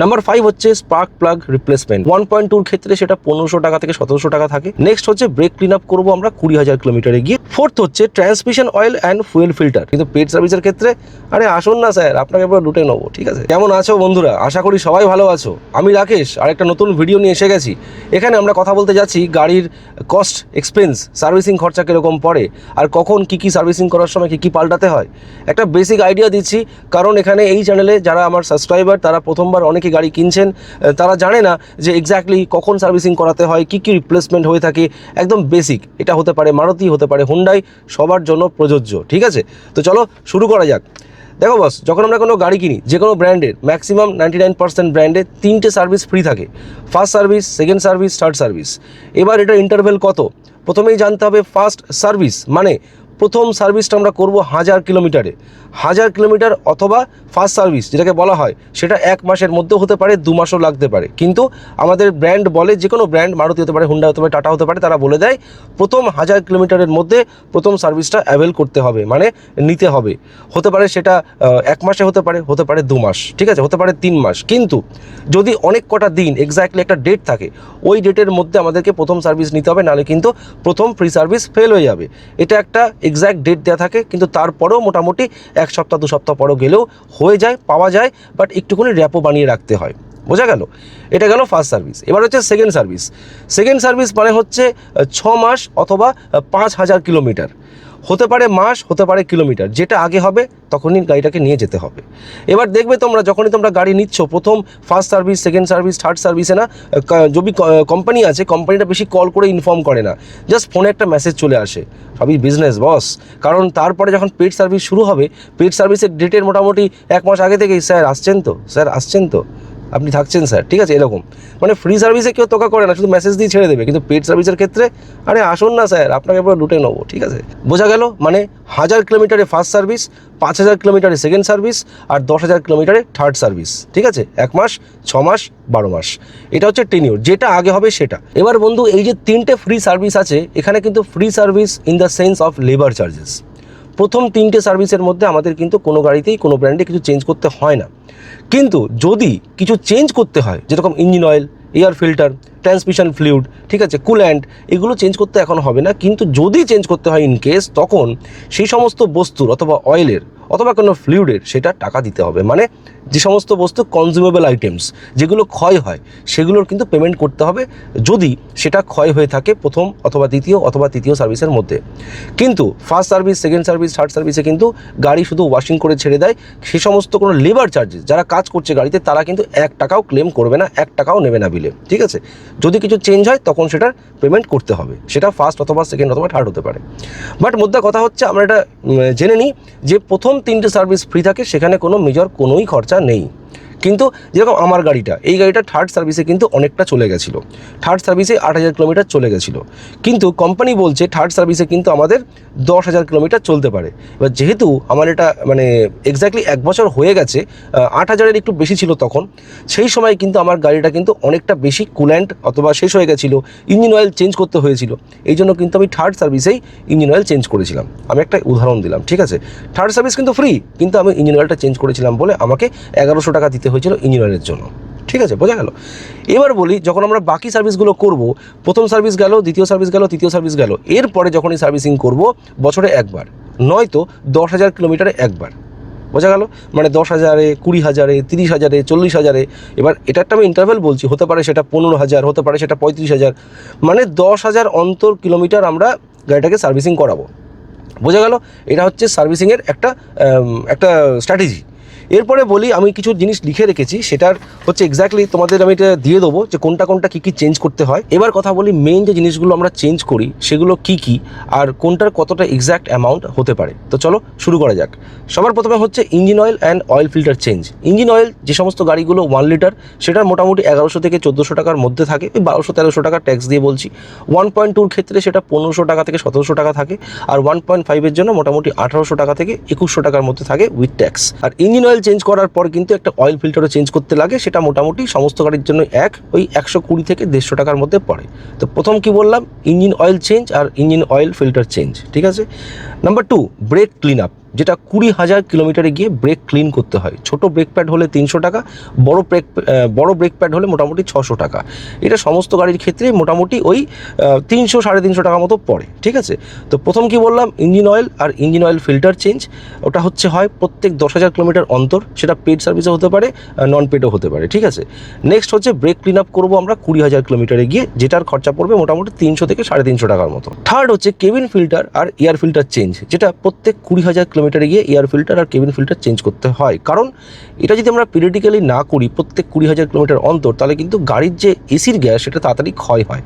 Number five হচ্ছে spark plug replacement one point টুর ক্ষেত্রে সেটা পনেরোশো টাকা থেকে সতেরোশো টাকা থাকে। নেক্সট হচ্ছে ব্রেক ক্লিন আপ করব আমরা কুড়ি হাজার কিলোমিটারে গিয়ে। ফোর্থ হচ্ছে transmission oil and fuel filter কিন্তু পেড সার্ভিসের ক্ষেত্রে, আরে আসুন না স্যার আপনাকে এবার লুটে নেব, ঠিক আছে? কেমন আছো বন্ধুরা? আশা করি সবাই ভালো আছো। আমি রাকেশ আর একটা নতুন ভিডিও নিয়ে এসে গেছি। এখানে আমরা কথা বলতে যাচ্ছি গাড়ির কস্ট এক্সপেন্স সার্ভিসিং খরচা কীরকম পড়ে, আর কখন কি কি সার্ভিসিং করার সময় কি কি পাল্টাতে হয়। একটা বেসিক আইডিয়া দিচ্ছি, কারণ এখানে এই চ্যানেলে যারা আমার সাবস্ক্রাইবার তারা প্রথমবার অনেকে গাড়ি কিনছেন? তারা জানে না যে এক্স্যাক্টলি কখন সার্ভিসিং করাতে হয়, কি কি রিপ্লেসমেন্ট হয়ে থাকে, একদম বেসিক এটা হতে পারে মারুতি, হতে পারে হুন্ডাই সবার জন্য প্রযোজ্য, ঠিক আছে? তো চলো শুরু করা যাক। দেখো বস যখন আমরা কোনো গাড়ি কিনি, যে কোনো ব্র্যান্ডের ম্যাক্সিমাম নাইনটি নাইন পার্সেন্ট ব্র্যান্ডে তিনটে সার্ভিস ফ্রি থাকে। First service second service third service এবার এটার ইন্টারভেল কত? প্রথমেই জানতে হবে ফার্স্ট সার্ভিস মানে প্রথম সার্ভিসটা আমরা করব হাজার কিলোমিটারে। হাজার কিলোমিটার অথবা ফার্স্ট সার্ভিস যেটাকে বলা হয়, সেটা এক মাসের মধ্যেও হতে পারে, দু মাসও লাগতে পারে। কিন্তু আমাদের ব্র্যান্ড বলে যে কোনো ব্র্যান্ড মারুতি হতে পারে হুন্ডা হতে পারে টাটা হতে পারে, তারা বলে দেয়, প্রথম হাজার কিলোমিটারের মধ্যে প্রথম সার্ভিসটা অ্যাভেল করতে হবে মানে নিতে হবে। হতে পারে সেটা এক মাসে হতে পারে হতে পারে দু মাস, ঠিক আছে? হতে পারে তিন মাস। কিন্তু যদি অনেক কটা দিন এক্স্যাক্টলি একটা ডেট থাকে, ওই ডেটের মধ্যে আমাদেরকে প্রথম সার্ভিস নিতে হবে, নাহলে কিন্তু প্রথম ফ্রি সার্ভিস ফেল হয়ে যাবে। এটা একটা এক্স্যাক্ট ডেট দেওয়া থাকে, কিন্তু তারপরেও মোটামুটি এক সপ্তাহ, দু সপ্তাহ পরও গেলেও হয়ে যায়, পাওয়া যায় বাট একটুখানি র্যাপও বানিয়ে রাখতে হয়। বোঝা গেল? এটা গেল ফার্স্ট সার্ভিস এবার হচ্ছে সেকেন্ড সার্ভিস সেকেন্ড সার্ভিস মানে হচ্ছে ছ মাস অথবা পাঁচ হাজার কিলোমিটার। হতে পারে মাস, হতে পারে কিলোমিটার। যেটা আগে হবে, তখনই গাড়িটাকে নিয়ে যেতে হবে। এবার দেখবে তোমরা, যখনই তোমরা গাড়ি নিচ্ছ, প্রথম first service second service third সার্ভিসে না যদি কোম্পানি আছে কোম্পানিটা বেশি কল করে ইনফর্ম করে না। জাস্ট ফোনে একটা মেসেজ চলে আসে সবই বিজনেস বস কারণ তারপরে যখন পেড সার্ভিস শুরু হবে পেড সার্ভিসের ডেটের মোটামুটি এক মাস আগে থেকেই, স্যার, আসছেন তো? স্যার, আসছেন তো? আপনি থাকছেন, স্যার। ঠিক আছে, এরকম। মানে ফ্রি সার্ভিসে কেউ তোকা করে না, শুধু মেসেজ দিয়ে ছেড়ে দেবে। কিন্তু পেড সার্ভিসের ক্ষেত্রে, আরে আসুন না, স্যার, আপনাকে এবার লুটে নেব, ঠিক আছে? বোঝা গেল? মানে হাজার কিলোমিটারে ফার্স্ট সার্ভিস পাঁচ হাজার কিলোমিটারে সেকেন্ড সার্ভিস আর দশ হাজার কিলোমিটারে থার্ড সার্ভিস ঠিক আছে? এক মাস, ছ মাস, বারো মাস। এটা হচ্ছে টেনিউর যেটা আগে হবে সেটা। এবার বন্ধু, এই যে তিনটে ফ্রি সার্ভিস আছে, এখানে কিন্তু free service in the sense of labour charges প্রথম তিনটে সার্ভিসের মধ্যে আমাদের কিন্তু কোনো গাড়িতেই, কোনো ব্র্যান্ডে কিছু চেঞ্জ করতে হয় না। কিন্তু যদি কিছু চেঞ্জ করতে হয়, যেরকম engine oil air filter transmission fluid ঠিক আছে কুল্যান্ট এগুলো চেঞ্জ করতে এখন হবে না। কিন্তু যদি চেঞ্জ করতে হয় ইন কেস তখন সেই সমস্ত বস্তুর অথবা অয়েলের অথবা কোনো ফ্লুইডের সেটা টাকা দিতে হবে। মানে যে সমস্ত বস্তু কনজিউমেবল আইটেমস যেগুলো ক্ষয় হয়, সেগুলোর কিন্তু পেমেন্ট করতে হবে। যদি সেটা ক্ষয় হয়ে থাকে প্রথম অথবা দ্বিতীয় অথবা তৃতীয় সার্ভিসের মধ্যে। কিন্তু first service second service third সার্ভিসে কিন্তু গাড়ি শুধু ওয়াশিং করে ছেড়ে দেয়। সে সমস্ত কোনো লেবার চার্জেস যারা কাজ করছে গাড়িতে, তারা কিন্তু এক টাকাও ক্লেম করবে না, এক টাকাও নেবে না বিলে ঠিক আছে? যদি কিছু চেঞ্জ হয়, তখন সেটার পেমেন্ট করতে হবে। সেটা ফার্স্ট অথবা সেকেন্ড অথবা থার্ড হতে পারে। বাট মোদ্দা কথা হচ্ছে, আমরা এটা জেনে নিই যে প্রথম তিনটে সার্ভিস ফ্রি থাকে সেখানে কোনো মেজর কোনোই খরচা নেই। কিন্তু যেরকম আমার গাড়িটা, এই গাড়িটা থার্ড সার্ভিসে কিন্তু অনেকটা চলে গেছিল। থার্ড সার্ভিসে আট হাজার কিলোমিটার চলে গেছিল। কিন্তু কোম্পানি বলছে থার্ড সার্ভিসে কিন্তু আমাদের দশ হাজার কিলোমিটার চলতে পারে। এবার যেহেতু আমার এটা মানে এক্স্যাক্টলি এক বছর হয়ে গেছে আট হাজারের একটু বেশি ছিল তখন, সেই সময় কিন্তু আমার গাড়িটা কিন্তু অনেকটা বেশি কুল্যান্ট অথবা শেষ হয়ে গেছিল ইঞ্জিন অয়েল চেঞ্জ করতে হয়েছিল। এই জন্য কিন্তু আমি থার্ড সার্ভিসেই ইঞ্জিন অয়েল চেঞ্জ করেছিলাম। আমি একটা উদাহরণ দিলাম, ঠিক আছে? থার্ড সার্ভিস কিন্তু ফ্রি কিন্তু আমি ইঞ্জিন অয়েলটা চেঞ্জ করেছিলাম বলে আমাকে এগারোশো টাকা দিতে হয়েছিল ইঞ্জিন অয়েলের জন্য। ঠিক আছে? বোঝা গেল? এবার বলি, যখন আমরা বাকি সার্ভিসগুলো করব, প্রথম সার্ভিস গেল, দ্বিতীয় সার্ভিস গেল, তৃতীয় সার্ভিস গেল, এরপরে যখনই সার্ভিসিং করব, বছরে একবার। নয়তো দশ হাজার কিলোমিটারে একবার। বোঝা গেল? মানে দশ হাজারে, কুড়ি হাজারে, তিরিশ হাজারে, চল্লিশ হাজারে। এবার এটা একটা আমি ইন্টারভেল বলছি, হতে পারে সেটা পনেরো হাজার, হতে পারে সেটা পঁয়ত্রিশ হাজার। মানে দশ হাজার অন্তর কিলোমিটার আমরা গাড়িটাকে সার্ভিসিং করাবো। বোঝা গেল? এটা হচ্ছে সার্ভিসিংয়ের একটা একটা স্ট্র্যাটেজি এরপরে বলি, আমি কিছু জিনিস লিখে রেখেছি, সেটার হচ্ছে এক্স্যাক্টলি তোমাদের আমি এটা দিয়ে দেবো যে কোনটা কোনটা কী কী চেঞ্জ করতে হয়। এবার কথা বলি মেইন যে জিনিসগুলো আমরা চেঞ্জ করি, সেগুলো কি কি আর কোনটার কতটা এক্স্যাক্ট অ্যামাউন্ট হতে পারে। তো চলো শুরু করা যাক। সবার প্রথমে হচ্ছে engine oil and oil filter change engine oil যে সমস্ত গাড়িগুলো ওয়ান লিটার সেটা মোটামুটি এগারোশো থেকে চোদ্দোশো টাকার মধ্যে থাকে, ওই বারোশো তেরোশো টাকা ট্যাক্স দিয়ে বলছি। ওয়ান পয়েন্ট টুর ক্ষেত্রে সেটা পনেরোশো টাকা থেকে সতেরোশো টাকা থাকে, আর ওয়ান পয়েন্ট ফাইভের জন্য মোটামুটি আঠারোশো টাকা থেকে একুশশো টাকার মধ্যে থাকে উইথ ট্যাক্স আর ইঞ্জিন অয়েল চেঞ্জ করার পর কিন্তু একটা অয়েল ফিল্টারও চেঞ্জ করতে লাগে, সেটা মোটামুটি সমস্ত গাড়ির জন্য এক, ওই একশো কুড়ি থেকে দেড়শো টাকার মধ্যে পড়ে। তো প্রথম কি বললাম? ইঞ্জিন অয়েল চেঞ্জ আর ইঞ্জিন অয়েল ফিল্টার চেঞ্জ ঠিক আছে? Number two brake clean up যেটা কুড়ি হাজার কিলোমিটারে গিয়ে ব্রেক ক্লিন করতে হয়। ছোট ব্রেক প্যাড হলে তিনশো টাকা, বড় ব্রেক বড় ব্রেক প্যাড হলে মোটামুটি ছশো টাকা। এটা সমস্ত গাড়ির ক্ষেত্রে মোটামুটি ওই তিনশো, সাড়ে তিনশো টাকা মতো পড়ে, ঠিক আছে? তো প্রথম কি বললাম? ইঞ্জিন অয়েল আর ইঞ্জিন অয়েল ফিল্টার চেঞ্জ ওটা হচ্ছে হয় প্রত্যেক দশ হাজার কিলোমিটার অন্তর, সেটা পেড সার্ভিসও হতে পারে নন পেডও হতে পারে, ঠিক আছে? নেক্সট হচ্ছে ব্রেক ক্লিন আপ করব আমরা কুড়ি হাজার কিলোমিটারে গিয়ে, যেটার খরচা পড়বে মোটামুটি তিনশো থেকে সাড়ে তিনশো টাকার মতো। থার্ড হচ্ছে কেবিন ফিল্টার আর এয়ার ফিল্টার চেঞ্জ যেটা প্রত্যেক কুড়ি হাজার কিলোমিটারে গিয়ে এয়ার ফিল্টার আর কেবিন ফিল্টার চেঞ্জ করতে হয়। কারণ এটা যদি আমরা পিরিয়ডিক্যালি না করি, প্রত্যেক কুড়ি হাজার কিলোমিটার অন্তর, তাহলে কিন্তু গাড়ির যে এসির গ্যাস সেটা তাড়াতাড়ি ক্ষয় হয়।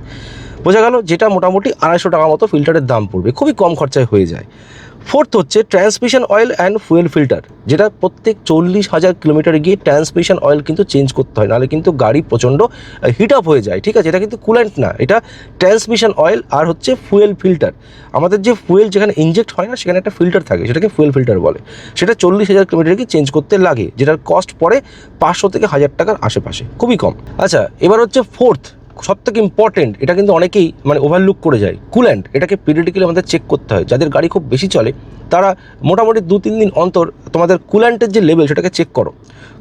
বোঝা গেল যেটা মোটামুটি আড়াইশো টাকা মতো ফিল্টারের দাম পড়বে, খুবই কম খরচায় হয়ে যায়। ফোর্থ হচ্ছে transmission oil and fuel filter যেটা প্রত্যেক চল্লিশ হাজার কিলোমিটারে গিয়ে ট্রান্সমিশন অয়েল কিন্তু চেঞ্জ করতে হয়, নাহলে কিন্তু গাড়ি প্রচণ্ড হিট আপ হয়ে যায়, ঠিক আছে? এটা কিন্তু কুলেন্ট না, এটা ট্রান্সমিশন অয়েল আর হচ্ছে ফুয়েল ফিল্টার আমাদের যে ফুয়েল যেখানে ইনজেক্ট হয় না, সেখানে একটা ফিল্টার থাকে, সেটাকে ফুয়েল ফিল্টার বলে। সেটা চল্লিশ হাজার কিলোমিটারে গিয়ে চেঞ্জ করতে লাগে, যেটার কস্ট পড়ে পাঁচশো থেকে হাজার টাকার আশেপাশে, খুবই কম। আচ্ছা এবার হচ্ছে ফোর্থ সব থেকে ইম্পর্টেন্ট এটা কিন্তু অনেকেই মানে ওভারলুক করে যায়। কুল্যান্ড এটাকে পিরিয়ডিক্যালি আমাদের চেক করতে হয়। যাদের গাড়ি খুব বেশি চলে, তারা মোটামুটি দু, তিন দিন অন্তর তোমাদের কুল্যান্টের যে লেভেল সেটাকে চেক করো।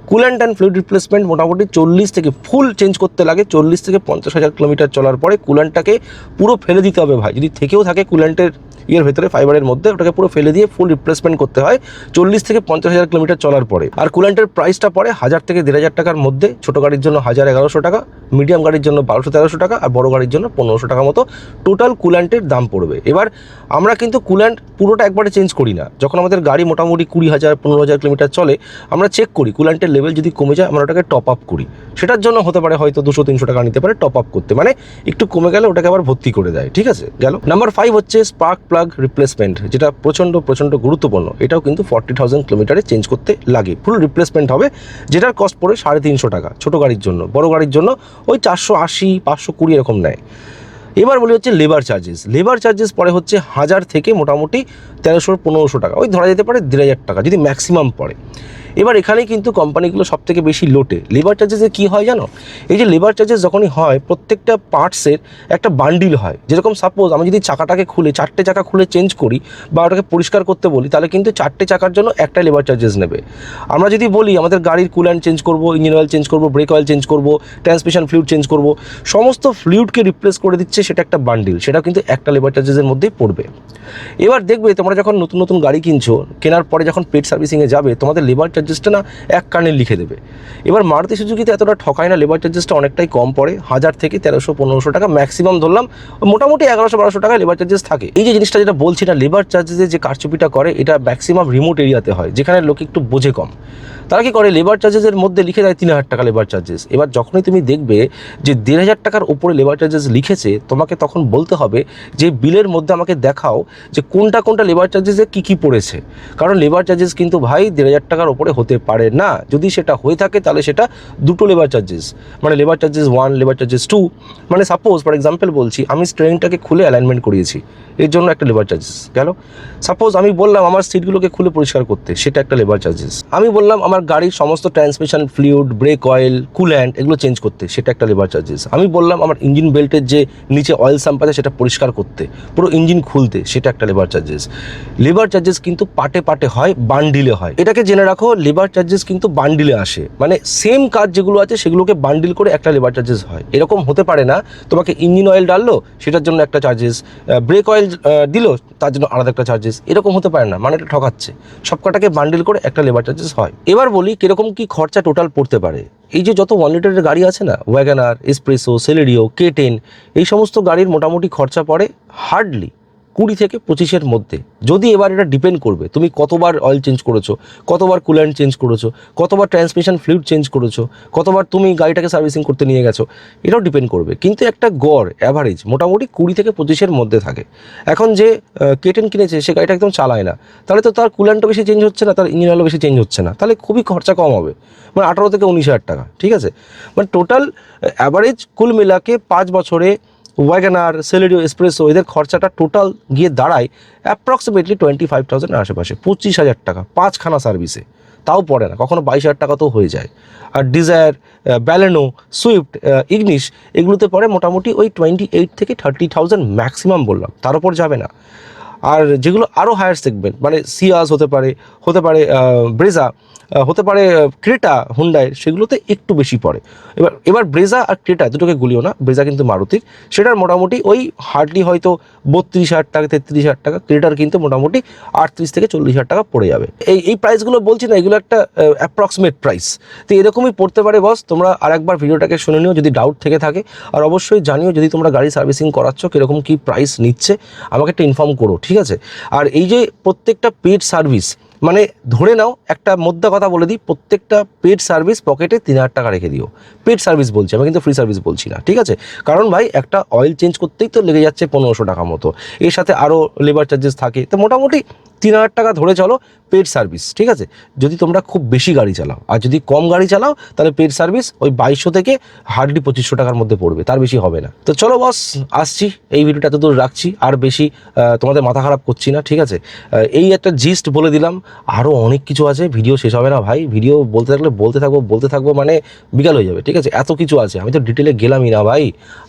কুল্যান্ট অ্যান্ড ফ্লুইড রিপ্লেসমেন্ট মোটামুটি চল্লিশ থেকে ফুল চেঞ্জ করতে লাগে। চল্লিশ থেকে পঞ্চাশ হাজার কিলোমিটার চলার পরে কুল্যান্টটাকে পুরো ফেলে দিতে হবে ভাই। যদি থেকেও থাকে কুল্যান্টের ইয়ের ভেতরে ফাইবারের মধ্যে ওটাকে পুরো ফেলে দিয়ে ফুল রিপ্লেসমেন্ট করতে হয়। চল্লিশ থেকে পঞ্চাশ হাজার কিলোমিটার চলার পরে। আর কুল্যান্টের প্রাইসটা পড়ে হাজার থেকে দেড় হাজার টাকার মধ্যে ছোটো গাড়ির জন্য হাজার এগারোশো টাকা মিডিয়াম গাড়ির জন্য বারোশো তেরোশো টাকা আর বড় গাড়ির জন্য পনেরোশো টাকা মতো টোটাল কুল্যান্টের দাম পড়বে। এবার আমরা কিন্তু কুল্যান্ট পুরোটা একবারে চেঞ্জ করি না। যখন আমাদের গাড়ি মোটামুটি কুড়ি হাজার, পনেরো হাজার কিলোমিটার চলে, আমরা চেক করি কুল্যান্টের লেভেল যদি কমে যায়, আমরা ওটাকে টপ আপ করি। সেটার জন্য হতে পারে হয়তো দুশো, তিনশো টাকা নিতে পারে টপ আপ করতে। মানে একটু কমে গেলে ওটাকে আবার ভর্তি করে দেয়। ঠিক আছে? গেল? নাম্বার ফাইভ হচ্ছে স্পার্ক প্লাগ রিপ্লেসমেন্ট যেটা প্রচণ্ড প্রচণ্ড গুরুত্বপূর্ণ, এটাও কিন্তু ফর্টি থাউজেন্ড কিলোমিটারে চেঞ্জ করতে লাগে। ফুল রিপ্লেসমেন্ট হবে, যেটার কস্ট পড়ে সাড়ে তিনশো টাকা, ছোটো গাড়ির জন্য, বড় গাড়ির জন্য ওই চারশো আশি, পাঁচশো কুড়ি এরকম নেয়। এবার বলি হচ্ছে লেবার চার্জেস লেবার চার্জেস পরে হচ্ছে হাজার থেকে মোটামুটি তেরোশো পনেরোশো টাকা, ওই ধরা যেতে পারে দেড় হাজার টাকা, যদি ম্যাক্সিমাম পড়ে। এবার এখানেই কিন্তু কোম্পানিগুলো সব থেকে বেশি লোটে। লেবার চার্জেসে কী হয় জানো? এই যে লেবার চার্জেস যখনই হয়, প্রত্যেকটা পার্টসের একটা বান্ডিল হয়। যেরকম সাপোজ আমি যদি চাকাটাকে খুলে, চারটে চাকা খুলে চেঞ্জ করি বা ওটাকে পরিষ্কার করতে বলি, তাহলে কিন্তু চারটে চাকার জন্য একটা লেবার চার্জেস নেবে। আমরা যদি বলি, আমাদের গাড়ির কুল্যান্ট চেঞ্জ করব ইঞ্জিন অয়েল চেঞ্জ করব ব্রেক অয়েল চেঞ্জ করব ট্রান্সমিশন ফ্লুইড চেঞ্জ করব, সমস্ত ফ্লুইডকে রিপ্লেস করে দিচ্ছে সেটা একটা বান্ডিল সেটা কিন্তু একটা লেবার চার্জেসের মধ্যেই পড়বে। এবার দেখবে তোমরা যখন নতুন নতুন গাড়ি কিনছো, কেনার পরে যখন পেট সার্ভিসিংয়ে যাবে, তোমাদের লেবার চার্জেসটা না এক কানে লিখে দেবে। এবার মারুতি সুজুকিতে এতটা ঠকায় না লেবার চার্জেসটা অনেকটাই কম পড়ে, হাজার থেকে তেরোশো, পনেরোশো টাকা ম্যাক্সিমাম ধরলাম। মোটামুটি এগারোশো, বারোশো টাকা লেবার চার্জেস থাকে। এই যে জিনিসটা যেটা বলছি না লেবার চার্জেসে যে কারচুপিটা করে, এটা ম্যাক্সিমাম রিমোট এরিয়াতে হয়, যেখানে লোক একটু বোঝে কম। তারা কি করে? লেবার চার্জেসের মধ্যে লিখে দেয় তিন হাজার টাকা লেবার চার্জেস এবার যখনই তুমি দেখবে যে দেড় হাজার টাকার উপরে লেবার চার্জেস লিখেছে, তোমাকে তখন বলতে হবে যে বিলের মধ্যে আমাকে দেখাও যে কোনটা কোনটা লেবার চার্জেসে কী কী পড়েছে। কারণ লেবার চার্জেস কিন্তু ভাই দেড় হাজার টাকার উপরে হতে পারে না। যদি সেটা হয়ে থাকে, তাহলে সেটা দুটো লেবার চার্জেস মানে labour charges one labour charges two মানে সাপোজ ফর এক্সাম্পল বলছি, আমি স্ট্রেনটাকে খুলে অ্যালাইনমেন্ট করিয়েছি। এর জন্য একটা লেবার চার্জেস গেল। সাপোজ আমি বললাম আমার সিটগুলোকে খুলে পরিষ্কার করতে, সেটা একটা লেবার চার্জেস আমি বললাম আমার গাড়ির সমস্ত transmission fluid brake oil coolant এগুলো চেঞ্জ করতে, সেটা একটা লেবার চার্জেস আমি বললাম আমার ইঞ্জিন বেল্টের যে নিচে অয়েল সাম্প আছে, সেটা পরিষ্কার করতে, পুরো ইঞ্জিন খুলতে, সেটা একটা লেবার চার্জেস লেবার চার্জেস কিন্তু পাটে পাটে হয় বান্ডিলে হয়। এটাকে জেনে রাখো লেবার চার্জেস কিন্তু বান্ডিলে আসে। মানে সেম কাজ যেগুলো আছে, সেগুলোকে বান্ডিল করে একটা লেবার চার্জেস হয়। এরকম হতে পারে না, তোমাকে ইঞ্জিন অয়েল ডাললো সেটার জন্য একটা চার্জেস ব্রেক অয়েল দিল, তার জন্য আলাদা একটা চার্জেস এরকম হতে পারে না মানে এটা ঠকাচ্ছে। সব কটাকে বান্ডিল করে একটা লেবার চার্জেস হয়। এবার বলি, কীরকম কি খরচা টোটাল পড়তে পারে? এই যে যত ওয়ান লিটারের গাড়ি আছে না WagonR Espresso Celerio K ten এই সমস্ত গাড়ির মোটামুটি খরচা পড়ে হার্ডলি কুড়ি থেকে পঁচিশের মধ্যে। যদি এবার এটা ডিপেন্ড করবে, তুমি কতবার অয়েল চেঞ্জ করেছ, কতবার কুল্যান্ট চেঞ্জ করেছ, কতবার ট্রান্সমিশন ফ্লুইড চেঞ্জ করেছ, কতবার তুমি গাড়িটাকে সার্ভিসিং করতে নিয়ে গেছো, এটাও ডিপেন্ড করবে। কিন্তু একটা গড় অ্যাভারেজ মোটামুটি কুড়ি থেকে পঁচিশের মধ্যে থাকে। এখন যে কেটেন কিনেছে, সে গাড়িটা একদম চালায় না। তাহলে তো তার কুল্যান্টও বেশি চেঞ্জ হচ্ছে না, তার ইঞ্জিন অয়েলও বেশি চেঞ্জ হচ্ছে না। তাহলে খুবই খরচা কম হবে। মানে আঠারো থেকে উনিশ হাজার টাকা, ঠিক আছে? মানে টোটাল অ্যাভারেজ কুল মেলাকে পাঁচ বছরে ওয়াগানার সেলেরিও এসপ্রেসো এদের খরচাটা টোটাল গিয়ে দাঁড়ায় অ্যাপ্রক্সিমেটলি টোয়েন্টি ফাইভ থাউজেন্ড আশেপাশে, পঁচিশ হাজার টাকা, পাঁচখানা সার্ভিসে তাও পড়ে না, কখনো বাইশ হাজার টাকা তো হয়ে যায়। আর ডিজায়ার ব্যালেনো সুইফট ইগনিশ এগুলোতে পড়ে মোটামুটি ওই টোয়েন্টি এইট থেকে থার্টি থাউজেন্ড ম্যাক্সিমাম বললাম, তার উপর যাবে না। আর যেগুলো আরও হায়ার সেগমেন্ট মানে সিয়াস হতে পারে হতে পারে ব্রেজা হতে পারে ক্রেটা হুন্ডাই সেগুলোতে একটু বেশি পড়ে। এবার এবার ব্রেজা আর ক্রেটা দুটোকে গুলিও না ব্রেজা কিন্তু মারুতির। সেটার মোটামুটি ওই হার্ডলি হয়তো বত্রিশ হাজার টাকা, তেত্রিশ হাজার টাকা, ক্রেটার কিন্তু মোটামুটি আটত্রিশ থেকে চল্লিশ হাজার টাকা পড়ে যাবে। এই এই প্রাইসগুলো বলছি না, এগুলো একটা অ্যাপ্রক্সিমেট প্রাইস তো এরকমই পড়তে পারে বস তোমরা আর একবার ভিডিওটাকে শুনে নিও যদি ডাউট থেকে থাকে। আর অবশ্যই জানিও যদি তোমরা গাড়ি সার্ভিসিং করাচ্ছ, কীরকম কী প্রাইস নিচ্ছে, আমাকে একটা ইনফর্ম করো, ঠিক আছে? আর এই যে প্রত্যেকটা পেড সার্ভিস মানে ধরে নাও, একটা মোদ্দা কথা বলে দিই, প্রত্যেকটা পেড সার্ভিস পকেটে তিন হাজার টাকা রেখে দিও। পেড সার্ভিস বলছি, আমি কিন্তু ফ্রি সার্ভিস বলছি না, ঠিক আছে? কারণ ভাই, একটা অয়েল চেঞ্জ করতেই তো লেগে যাচ্ছে পনেরোশো টাকা মতো। এর সাথে আরও লেবার চার্জেস থাকে। তো মোটামুটি তিন হাজার টাকা ধরে চলো পেড সার্ভিস ঠিক আছে? যদি তোমরা খুব বেশি গাড়ি চালাও, আর যদি কম গাড়ি চালাও, তাহলে পেড সার্ভিস ওই বাইশশো থেকে হার্ডলি পঁচিশশো টাকার মধ্যে পড়বে, তার বেশি হবে না। তো চলো বস আসছি, এই ভিডিওটা এতদূর রাখছি, আর বেশি তোমাদের মাথা খারাপ করছি না, ঠিক আছে? এই একটা জিস্ট বলে দিলাম আরও অনেক কিছু আছে, ভিডিও শেষ হবে না ভাই, ভিডিও বলতে থাকলে বলতে থাকব বলতে থাকব মানে বিকাল হয়ে যাবে, ঠিক আছে? এত কিছু আছে, আমি তো ডিটেলে গেলামই না ভাই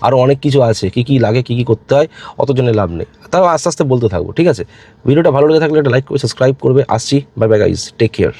আরও অনেক কিছু আছে, কী কী লাগে, কী কী করতে হয় অত জন্য লাভ নেই, তাও আস্তে আস্তে বলতে থাকব, ঠিক আছে? ভিডিওটা ভালো লেগে থাকলে একটা লাইক করে সাবস্ক্রাইব করবে আসছি bye bye guys take care